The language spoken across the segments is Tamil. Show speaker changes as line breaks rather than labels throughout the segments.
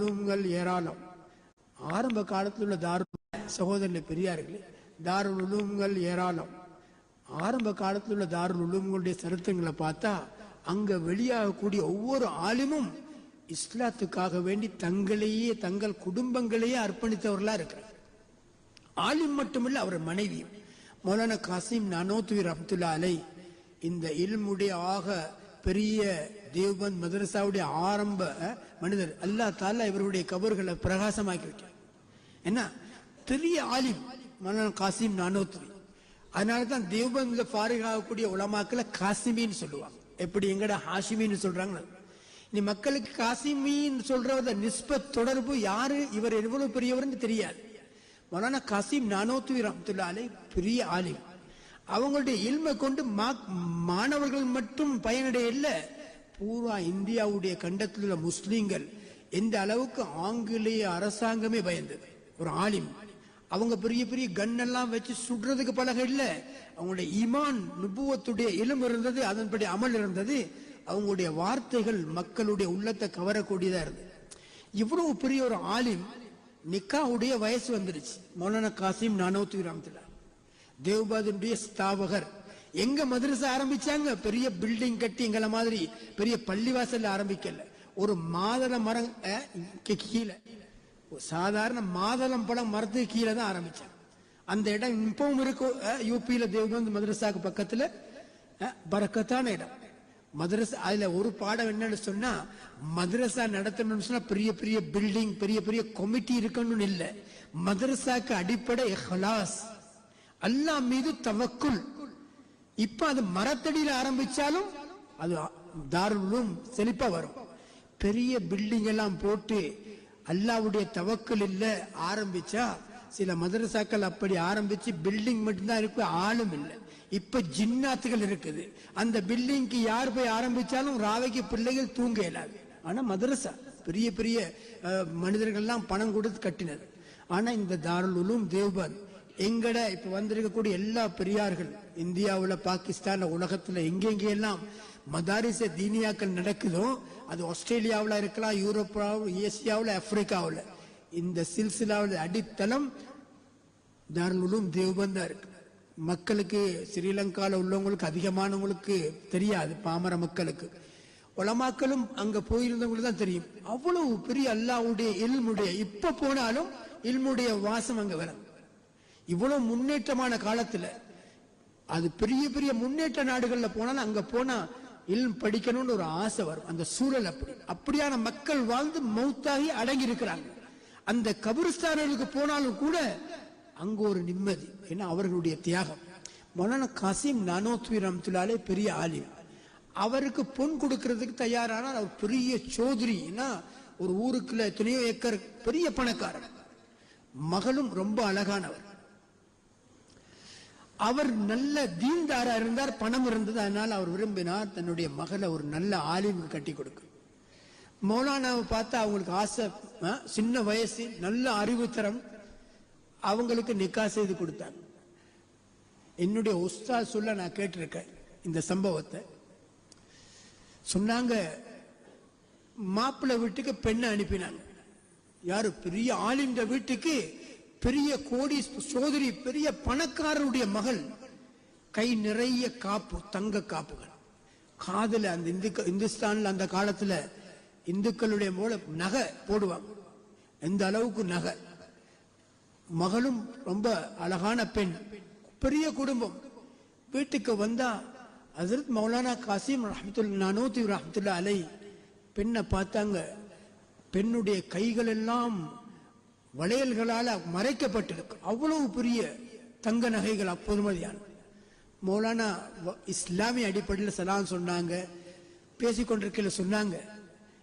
உலூம்கள் ஏராளம். ஆரம்ப காலத்தில் உள்ள தாரு சகோதரனை பெரியார்களே தாருல் உலூம்கள் ஏராளம். ஆரம்ப காலத்தில் உள்ள தாருல் உலூம்களுடைய சரித்திரங்களை பார்த்தா அங்க வெளியாகக்கூடிய ஒவ்வொரு ஆலிமும் இஸ்லாத்துக்காக வேண்டி தங்களையே தங்கள் குடும்பங்களையே அர்ப்பணித்தவர்களா இருக்கிறார். ஆலிம் மட்டுமல்ல அவர் மனைவியும். மௌலான காசிம் நானோத்துவி அப்துல்லா அலை இந்த இல்முடைய ஆக பெரிய தேவ்பந்த் மதரசாவுடைய ஆரம்ப மனிதர். அல்லாஹ் தாலா இவருடைய கபர்களை பிரகாசமாக்கி வைக்கிறார். என்ன? பெரிய ஆலிம் மௌலானா காசிம் நானோத்ரி அதனால தான் தேவ்பந்த்ல ஃபாரிக் ஆகக்கூடிய உலமாக்களை காசிமின்னு சொல்லுவாங்க. எப்படி எங்கட ஹாஷிமின்னு சொல்றாங்க நீ மக்களுக்கு காசிமின்னு சொல்றத நிஸ்பத் தொடர்பு யாரு? இவர் எவ்வளவு பெரியவர்னு தெரியாது. மௌலானா காசிம் நானோத்வி ரம்துல்லாலே பெரிய ஆலிம். அவங்களுடைய இல்மை கொண்டு மா- மாணவர்கள் மட்டும் பயனடைய இல்லை பூரா இந்தியாவுடைய கண்டத்தில் உள்ள முஸ்லீம்கள் எந்த அளவுக்கு ஆங்கிலேய அரசாங்கமே பயந்தது. ஒரு ஆலிம். அவங்க பெரிய பெரிய கண்ணெல்லாம் வச்சு சுடுறதுக்கு பழக இல்லை. அவங்களுடைய ஈமான் நுபுவத்துடைய இளம் இருந்தது அதன்படி அமல் இருந்தது. அவங்களுடைய வார்த்தைகள் மக்களுடைய உள்ளத்தை கவரக்கூடியதா இருந்தது. இவ்வளவு பெரிய ஒரு ஆலிம் நிக்காவுடைய வயசு வந்துருச்சு. மௌலானா காசிம் நானூத்தி கிராமத்தில் தேவ்பாதனுடைய ஸ்தாபகர். எங்க மதரசா ஆரம்பிச்சாங்க? பெரிய பில்டிங் கட்டி எங்களை மாதிரி பெரிய பள்ளிவாசல்ல ஆரம்பிக்கல. ஒரு மாதள மரம் கீழே. சாதாரண மாதளம் பழம் மரத்துக்கு கீழே தான் ஆரம்பிச்சாங்க. அந்த இடம் இப்பவும் இருக்கும் யூபியில தேவகந்த் மதரசாக்கு பக்கத்துல. பறக்கத்தான இடம். மதரசா அதுல ஒரு பாடம் என்னன்னு சொன்னா மதரசா நடத்தணும்னு சொன்னா பெரிய பெரிய பில்டிங் பெரிய பெரிய கமிட்டி இருக்கணும்னு இல்லை. மதரசாக்கு அடிப்படை ஹலாஸ் அல்லா மீது தவக்குள் இப்ப அது மரத்தடியில் ஆரம்பிச்சாலும் அது தாருலும் செழிப்பா வரும். பெரிய பில்டிங் எல்லாம் போட்டு அல்லாவுடைய தவக்கல் இல்ல ஆரம்பிச்சா சில மதரசாக்கள் அப்படி ஆரம்பிச்சு பில்டிங் மட்டும்தான் இருக்கு ஆளும் இல்லை. இப்ப ஜின்னாத்துகள் இருக்குது. அந்த பில்டிங்க்கு யார் போய் ஆரம்பிச்சாலும் ராவைக்கு பிள்ளைகள் தூங்க இயலாது. ஆனா மதரசா பெரிய பெரிய மனிதர்கள்லாம் பணம் கொடுத்து கட்டினது. ஆனா இந்த தாருல் உலூம் எங்கட இப்ப வந்திருக்கக்கூடிய எல்லா பெரியார்கள் இந்தியாவில் பாகிஸ்தான் உலகத்துல எங்கெங்கெல்லாம் மதாரிச தீனியாக்கள் நடக்குதோ அது ஆஸ்திரேலியாவில் இருக்கலாம் யூரோப்பாவில் ஏசியாவில் ஆப்பிரிக்காவில். இந்த சில்சிலாவில் அடித்தளம் தாருலும் தேவபந்தா இருக்கு. மக்களுக்கு ஸ்ரீலங்காவில் உள்ளவங்களுக்கு அதிகமானவங்களுக்கு தெரியாது பாமர மக்களுக்கு. உலமாக்களும் அங்க போயிருந்தவங்களுக்கு தான் தெரியும். அவ்வளவு பெரிய அல்லாவுடைய இல்முடைய இப்ப போனாலும் இல்முடைய வாசம் அங்க வரும் இவ்வளவு முன்னேற்றமான காலத்துல அது பெரிய பெரிய முன்னேற்ற நாடுகள்ல போனாலும் அங்க போனா இல்ம் படிக்கணும்னு ஒரு ஆசை வரும். அந்த சூழல் அப்படி. அப்படியான மக்கள் வாழ்ந்து மௌத்தாகி அடங்கி இருக்கிறாங்க அந்த கபிரிஸ்தானர்களுக்கு போனாலும் கூட அங்க ஒரு நிம்மதி. ஏன்னா அவர்களுடைய தியாகம். மௌலானா காசிம் நானோத்வி ரம்துலாலே பெரிய ஆலிம். அவருக்கு பொன் கொடுக்கறதுக்கு தயாரான அவர் பெரிய சோதரி. ஏன்னா ஒரு ஊருக்குள்ள எத்தனையோ ஏக்கர் பெரிய பணக்காரர். மகளும் ரொம்ப அழகானவர். அவர் நல்ல தீன்தாரா இருந்தார் பணம் இருந்தது அதனால் அவர் விரும்பினார். தன்னுடைய மகளை ஒரு நல்ல ஆலிமுக்கு கட்டி கொடுக்க. மௌலானாவை பார்த்தா அவங்களுக்கு ஆசை சின்ன வயசு நல்ல அறிவுத்தரம் அவங்களுக்கு நிக்கா செய்து கொடுத்தாங்க என்னுடைய உஸ்தா சொல்ல நான் கேட்டிருக்கேன் இந்த சம்பவத்தை. சொன்னாங்க மாப்பிள்ளை வீட்டுக்கு பெண்ணை அனுப்பினாங்க. யாரு? பெரிய ஆளின்ற வீட்டுக்கு பெரிய கோடி சோதரி பெரிய பணக்காரருடைய மகள் கை நிறைய காப்பு தங்க காப்புகள். காதல அந்த இந்துக்க இந்துஸ்தான்ல அந்த காலத்துல இந்துக்களுடைய மூல நகை போடுவாங்க. எந்த அளவுக்கு நகை? மகளும் ரொம்ப அழகான பெண் பெரிய குடும்பம். வீட்டுக்கு வந்தா ஹசரத் மௌலானா காசிம் ரஹமத்துல் நானூத்தி ரஹமத்துல்லா அலை பெண்ணை பார்த்தாங்க. பெண்ணுடைய கைகள் எல்லாம் வளையல்களால் மறைக்கப்பட்டிருக்கு. அவ்வளவு பெரிய தங்க நகைகள் அப்போதுமதியான மௌலானா வ- இஸ்லாமிய அடிப்படையில் சலாம் சொன்னாங்க பேசிக்கொண்டிருக்கையில் சொன்னாங்க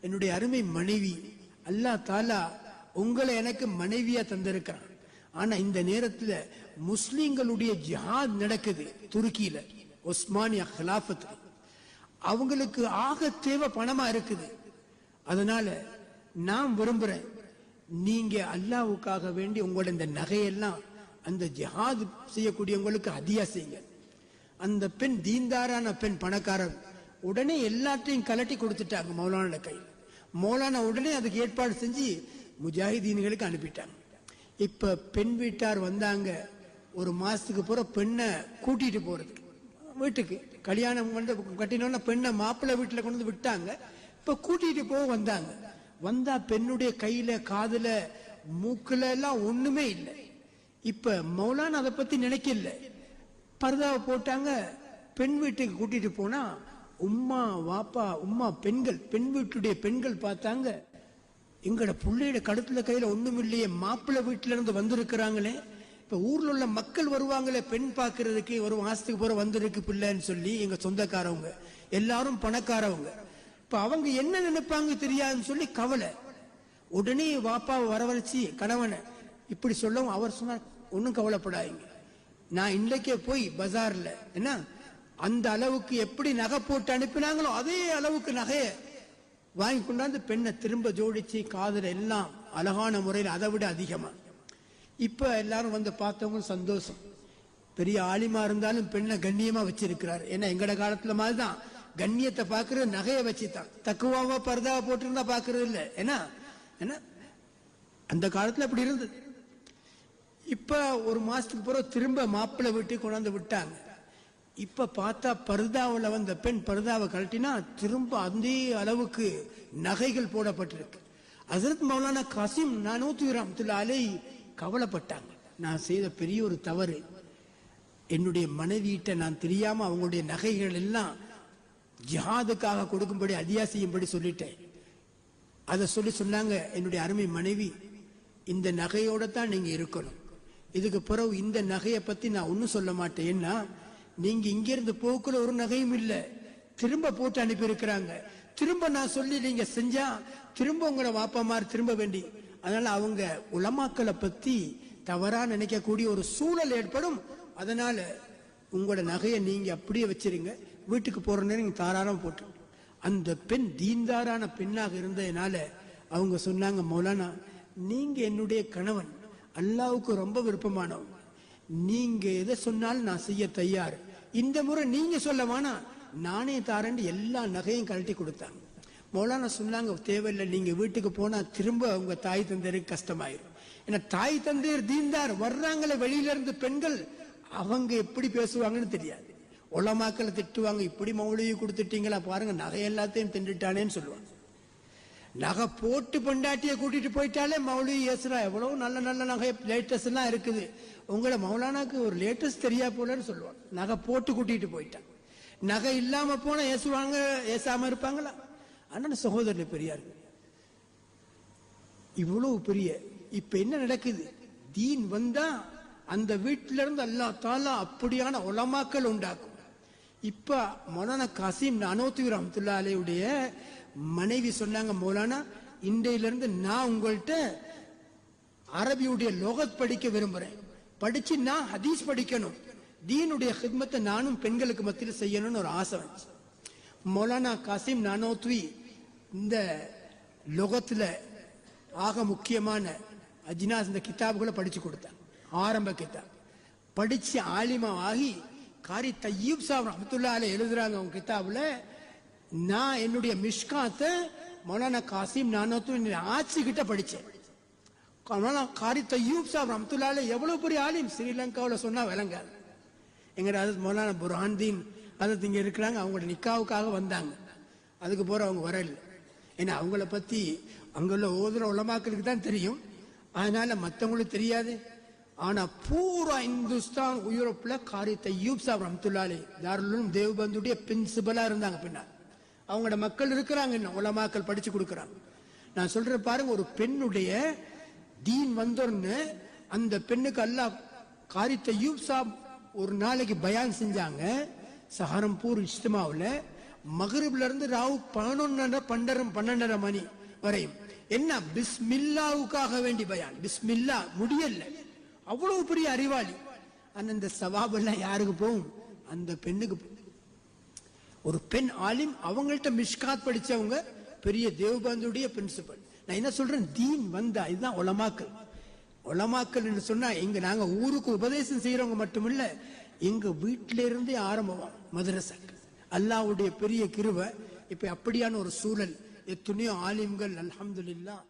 என்னுடைய அருமை மனைவி அல்லாஹ் தாலா உங்களை எனக்கு மனைவியா தந்திருக்கிறான். ஆனா இந்த நேரத்துல முஸ்லிம்களுடைய ஜிஹாத் நடக்குது துருக்கியில ஒஸ்மானியா ஹிலாஃபத்துல. அவங்களுக்கு ஆக தேவை பணமா இருக்குது. அதனால நான் விரும்புறேன் நீங்க அல்லாவுக்காக வேண்டி உங்களோட இந்த நகையெல்லாம் அந்த ஜிஹாது செய்யக்கூடியவங்களுக்கு அதிகா செய்யுங்க. அந்த பெண் தீன்தாரான பெண் பணக்காரர் உடனே எல்லாத்தையும் கலட்டி கொடுத்துட்டாங்க மௌலான கையில். மௌலானா உடனே அதுக்கு ஏற்பாடு செஞ்சு முஜாஹிதீன்களுக்கு அனுப்பிட்டாங்க. இப்ப பெண் வீட்டார் வந்தாங்க ஒரு மாசத்துக்கு போற பெண்ணை கூட்டிட்டு போறது. வீட்டுக்கு கல்யாணம் வந்து கட்டினோன்னா பெண்ணை மாப்பிள்ளை வீட்டில் கொண்டு வந்து விட்டாங்க. இப்ப கூட்டிட்டு போக வந்தாங்க. வந்தா பெண்ணுடைய கையில காதுல மூக்குல எல்லாம் ஒண்ணுமே இல்லை. இப்ப மௌலான் அதை பத்தி நினைக்கல. பர்தாவை போட்டாங்க பெண் வீட்டுக்கு கூட்டிட்டு போனா உம்மா வாப்பா உம்மா பெண்கள் பெண் வீட்டுடைய பெண்கள் பார்த்தாங்க எங்கட பிள்ளையோட கழுத்துல கையில ஒண்ணும் இல்லையே மாப்பிள்ளை வீட்டுல இருந்து வந்திருக்கிறாங்களே இப்ப ஊர்ல உள்ள மக்கள் வருவாங்களே பெண் பாக்குறதுக்கு ஒரு மாசத்துக்கு போற வந்திருக்கு பிள்ளைன்னு சொல்லி எங்க சொந்தக்காரவங்க எல்லாரும் பணக்காரவங்க. இப்ப அவங்க என்ன நினைப்பாங்க தெரியாதுன்னு சொல்லி கவலை. உடனே வாப்பாவை வரவழைச்சி கணவனை இப்படி சொல்லவும் அவர் சொன்னார் ஒன்றும் கவலைப்படாதீங்க. நான் இன்றைக்கே போய் பஜார்ல என்ன அந்த அளவுக்கு எப்படி நகை போட்டு அனுப்பினாங்களோ அதே அளவுக்கு நகையை வாங்கி கொண்டாந்து பெண்ணை திரும்ப ஜோடிச்சு காதல் எல்லாம் அழகான முறையில் அதை விட அதிகமாக இப்போ எல்லாரும் வந்து பார்த்தவங்க சந்தோஷம். பெரிய ஆலிமா இருந்தாலும் பெண்ணை கண்ணியமாக வச்சிருக்கிறார். ஏன்னா எங்கட மாதிரி தான் கண்ணியத்தை பாக்குறது நகையை வச்சுதான். தக்குவாவா பரதாவை போட்டிருந்தா பாக்குறது இல்லை. ஏன்னா என்ன அந்த காலத்துல அப்படி இருந்தது. இப்ப ஒரு மாசத்துக்கு பிறகு திரும்ப மாப்பிள்ளை விட்டு கொண்டாந்து விட்டாங்க. இப்ப பார்த்தா பர்தாவில் வந்த பெண் பர்தாவை கழட்டினா திரும்ப அதே அளவுக்கு நகைகள் போடப்பட்டிருக்கு. ஹசரத் மௌலானா காசிம் நானூத்தி ரஹமத்துல்லா அலை கவலைப்பட்டாங்க. நான் செய்த பெரிய ஒரு தவறு. என்னுடைய மனைவியிட்ட நான் தெரியாம அவங்களுடைய நகைகள் எல்லாம் ஜிஹாதுக்காக கொடுக்கும்படி அதியா செய்யும்படி சொல்லிட்டேன். அதை சொல்லி சொன்னாங்க என்னுடைய அருமை மனைவி இந்த நகையோட தான் நீங்க இருக்கணும். இதுக்கு பிறகு இந்த நகையை பத்தி நான் ஒன்னும் சொல்ல மாட்டேன். ஏன்னா நீங்க இங்கிருந்து போக்குல ஒரு நகையும் இல்லை. திரும்ப போட்டு அனுப்பி இருக்கிறாங்க திரும்ப நான் சொல்லி நீங்க செஞ்சா திரும்ப உங்களை வாப்பமார் திரும்ப வேண்டி. அதனால அவங்க உலமாக்களை பத்தி தவறா நினைக்கக்கூடிய ஒரு சூழல் ஏற்படும். அதனால உங்களோட நகையை நீங்க அப்படியே வச்சிருங்க. வீட்டுக்கு போகிற நேரம் நீங்க தாராளம் போட்டு. அந்த பெண் தீன்தாரான பெண்ணாக இருந்ததுனால அவங்க சொன்னாங்க மௌலானா நீங்கள் என்னுடைய கணவன். அல்லாவுக்கு ரொம்ப விருப்பமானவங்க நீங்கள் எதை சொன்னாலும் நான் செய்ய தயார். இந்த முறை நீங்கள் சொல்ல வேணாம். நானே தாரேன்னு எல்லா நகையும் கழட்டி கொடுத்தாங்க. மௌலானா சொன்னாங்க தேவையில்லை நீங்கள் வீட்டுக்கு போனால் திரும்ப அவங்க தாய் தந்தையருக்கு கஷ்டமாயிரும். ஏன்னா தாய் தந்தையர் தீன்தார் வர்றாங்களே வெளியிலேருந்து பெண்கள். அவங்க எப்படி பேசுவாங்கன்னு தெரியாது. உலமாக்களை திட்டுவாங்க இப்படி மௌலியை கொடுத்துட்டீங்களா? பாருங்க நகை எல்லாத்தையும் திண்டுட்டானேன்னு சொல்லுவாங்க. நகை போட்டு பொண்டாட்டியை கூட்டிட்டு போயிட்டாலே மௌலி ஏசுறா எவ்வளவு நல்ல நல்ல நகை லேட்டஸ்ட்லாம் இருக்குது. உங்களை மௌலானாக்கு ஒரு லேட்டஸ்ட் தெரியா போலன்னு சொல்லுவாங்க. நகை போட்டு கூட்டிட்டு போயிட்டான். நகை இல்லாம போனா ஏசுவாங்க ஏசாம இருப்பாங்களா? அண்ணன் சகோதரன் பெரியார். இவ்வளவு பெரிய இப்ப என்ன நடக்குது? தீன் வந்தா அந்த வீட்டில இருந்து அல்லா தாலா அப்படியான உலமாக்கள் உண்டாக்கும். இப்ப மௌலானா காசிம் அனோத்தி ரஹமத்துல்லா அலையுடைய மனைவி சொன்னாங்க மௌலானா இன்றையில இருந்து நான் உங்கள்கிட்ட அரபியுடைய லோகத் படிக்க விரும்புறேன். படிச்சு நான் ஹதீஸ் படிக்கணும். தீனுடைய ஹித்மத்தை நானும் பெண்களுக்கு மத்தியில் செய்யணும்னு ஒரு ஆசை வந்துச்சு. மௌலானா காசிம் நானோத்வி இந்த லோகத்துல ஆக முக்கியமான அஜினாஸ் இந்த கிதாபுகளை படிச்சு கொடுத்தாங்க. ஆரம்ப கித்தாப் படிச்சு ஆலிமா ஆகி காரி தையூப் சாப் ரஹமத்துல்லா அலை எழுதுறாங்க அவங்க கிதாபுல நான் என்னுடைய மிஷ்காத்தை மௌலானா காசிம் நானத்து ஆட்சி கிட்ட படிச்சேன். மௌலானா காரி தையூப் சாப் ரஹமத்துல்லால அலை எவ்வளவு பெரிய ஆலிம்? ஸ்ரீலங்காவில் சொன்னா விளங்காது. எங்கடா அது மௌலானா புர்ஹான்தீன் அது இங்க இருக்கிறாங்க அவங்களோட நிக்காவுக்காக வந்தாங்க. அதுக்கு போற அவங்க வரல. ஏன்னா அவங்கள பத்தி அங்குள்ள ஓதுற உலமாக்களுக்கு தான் தெரியும். அதனால மற்றவங்களுக்கு தெரியாது. ஆனா பூரா இந்துஸ்தான் யூரோப்ல காரி தையூப் சாப் ரம்துல்லாலே தாருலும் தேவ்பந்துடைய பிரின்சிபலா இருந்தாங்க பின்னால் அவங்களோட மக்கள் இருக்கிறாங்க இன்னும் உலமாக்கள் படிச்சு கொடுக்குறாங்க. நான் சொல்றேன் பாருங்க ஒரு பெண்ணுடைய தீன் வந்தோன்னு அந்த பெண்ணுக்கு அல்லாஹ் காரி தையூப் சாப் ஒரு நாளைக்கு பயான் செஞ்சாங்க. சஹாரம்பூர் இஷ்டமாவில் மகரிப்ல இருந்து ராவு பதினொன்னரை பன்னெண்டு பன்னெண்டரை மணி வரையும். என்ன? பிஸ்மில்லாவுக்காக வேண்டி பயான். பிஸ்மில்லா முடியல அவ்வளவு பெரிய அறிவாளி. அந்த இந்த யாருக்கு போகும்? அந்த பெண்ணுக்கு ஒரு பெண் ஆலிம் அவங்கள்ட்ட மிஷ்காத் படிச்சவங்க பெரிய தேவபந்துடைய பிரின்சிபல் நான் என்ன சொல்றேன்? தீன் வந்தா இதுதான் உலமாக்கல் உலமாக்கல் சொன்னா இங்க நாங்க ஊருக்கு உபதேசம் செய்யறவங்க மட்டுமில்ல எங்க வீட்டில இருந்தே ஆரம்பம் மதரசா. அல்லாவுடைய பெரிய கிருவ இப்ப அப்படியான ஒரு சூழல். எத்தனையோ ஆலிம்கள் அலமதுல்லா